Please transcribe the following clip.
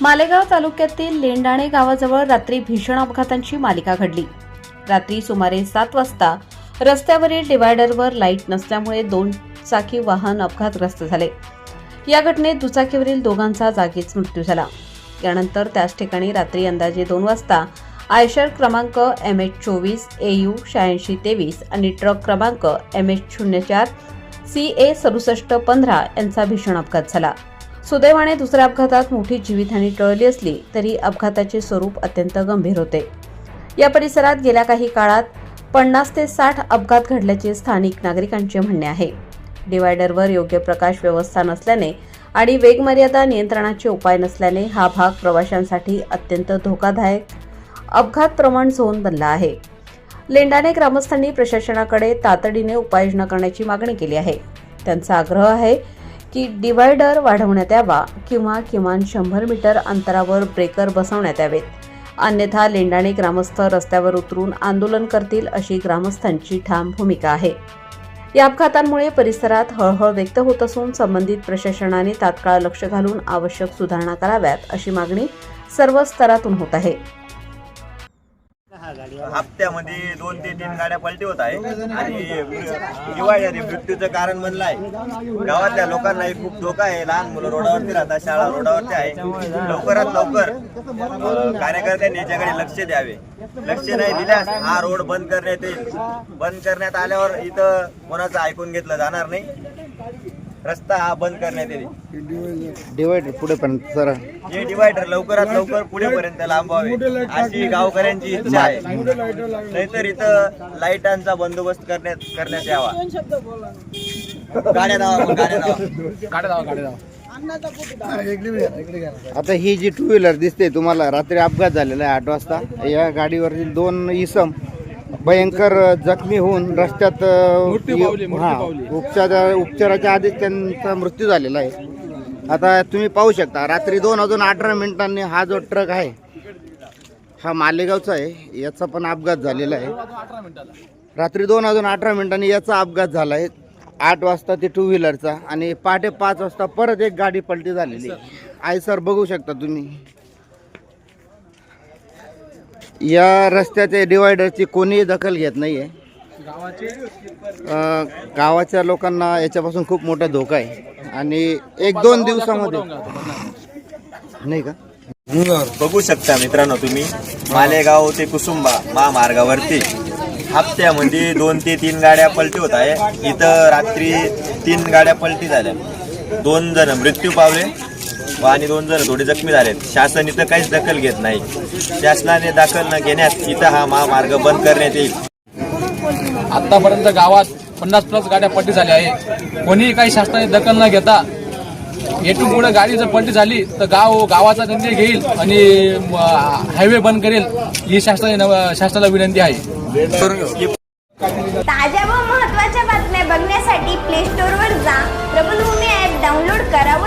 मालेगाव तालुक्यातील लेंडाणे गावाजवळ रात्री भीषण अपघातांची मालिका घडली. रात्री सुमारे सात वाजता रस्त्यावरील डिवायडरवर लाइट नसल्यामुळे दोन चाकी वाहन अपघातग्रस्त झाले. या घटनेत दुचाकीवरील दोघांचा जागीच मृत्यू झाला. यानंतर त्याच ठिकाणी रात्री अंदाजे दोन वाजता आयशर क्रमांक एम एच चोवीस ए यू शहाऐंशी तेवीस आणि ट्रक क्रमांक एम एच शून्य चार सी ए सदुसष्ट पंधरा यांचा भीषण अपघात झाला. सुदैवाने दुसऱ्या अपघातात मोठी जीवितहानी टळली असली तरी अपघाताचे स्वरूप अत्यंत गंभीर होते. या परिसरात गेल्या काही काळात पन्नास ते साठ अपघात घडल्याचे स्थानिक नागरिकांचे म्हणणे आहे. डिवायडरवर योग्य प्रकाश व्यवस्था नसल्याने आणि वेगमर्यादा नियंत्रणाचे उपाय नसल्याने हा भाग प्रवाशांसाठी अत्यंत धोकादायक अपघात प्रमाण झोन बनला आहे. लेंडाने ग्रामस्थांनी प्रशासनाकडे तातडीने उपाययोजना करण्याची मागणी केली आहे. त्यांचा आग्रह आहे की डिवायडर वाढवण्यात यावा किंवा किमान शंभर मीटर अंतरावर ब्रेकर बसवण्यात यावेत. अन्यथा लेंडाणे ग्रामस्थ रस्त्यावर उतरून आंदोलन करतील अशी ग्रामस्थांची ठाम भूमिका आहे. या अपघातांमुळे परिसरात हळहळ व्यक्त होत असून संबंधित प्रशासनाने तात्काळ लक्ष घालून आवश्यक सुधारणा कराव्यात अशी मागणी सर्व स्तरातून होत आहे. हप्त्यामध्ये दोन ते तीन गाड्या पलटी होत आहे आणि दिवाळी मृत्यूचं कारण बनलं आहे. गावातल्या लोकांनाही खूप धोका आहे. लहान मुलं रोडावरती राहतात शाळा रोडावरती आहे. लवकरात लवकर कार्यकर्त्यांनी याच्याकडे लक्ष द्यावे. लक्ष नाही दिल्यास हा रोड बंद करण्यात येईल. बंद करण्यात आल्यावर इथं कोणाचं ऐकून घेतलं जाणार नाही. रस्ता हा बंद करण्यात येईल. डिवायडर पुढेपर्यंत सर हे डिवायडर लवकरात लवकर पुढेपर्यंत लांबावे. अशी गावकऱ्यांची इच्छा आहे. नाहीतर इथं लाईटांचा बंदोबस्त करण्यात करण्यात यावा. गाड्या दावा गाड्या दावा आता ही जी टू व्हीलर दिसते तुम्हाला रात्री अपघात झालेला आहे आठ वाजता. या गाडीवरील दोन इसम भयंकर जखमी होऊन रस्त्यात हा उपचार उपचाराच्या आधीच त्यांचा मृत्यू झालेला आहे. आता तुम्ही पाहू शकता रात्री दोन वाजून अठरा मिनिटांनी हा जो ट्रक आहे हा मालेगावचा आहे. याचा पण अपघात झालेला आहे. रात्री दोन वाजून अठरा मिनिटांनी याचा अपघात झाला आहे आठ वाजता ते टू व्हीलरचा आणि पहाटे पाच वाजता परत एक गाडी पलटी झालेली आहे. आहे सर बघू शकता तुम्ही. या रस्त्याचे डिवायडरची कोणीही दखल घेत नाही आहे गावाच्या लोकांना याच्यापासून खूप मोठा धोका आहे. आणि एक दोन दिवसामध्ये नाही का? बघू शकता मित्रांनो तुम्ही. मालेगाव ते कुसुंबा महामार्गावरती. हप्त्यामध्ये दोन ते तीन गाड्या पलटी होत आहे. इथं रात्री तीन गाड्या पलटी झाल्या. दोन जण मृत्यू पावले. व आणि दोन जण थोडे जखमी झालेत. शासन इथं काहीच दखल घेत नाही. शासनाने दखल न घेण्यास इथं हा महामार्ग बंद करण्यात येईल. आतापर्यंत गावात पन्नास प्लस गाड्या पलटी झाल्या आहे. कोणीही काही शासनाने दखल न घेता येथून पुढे गाडी जर पलटी झाली तर गाव गावाचा निर्णय घेईल आणि हायवे बंद करेल ही शासनाने शासनाला विनंती आहे. ताज्या व महत्त्वाच्या बातम्या बघण्यासाठी प्ले स्टोअरवर जा. प्रबलभूमी ॲप डाउनलोड करा व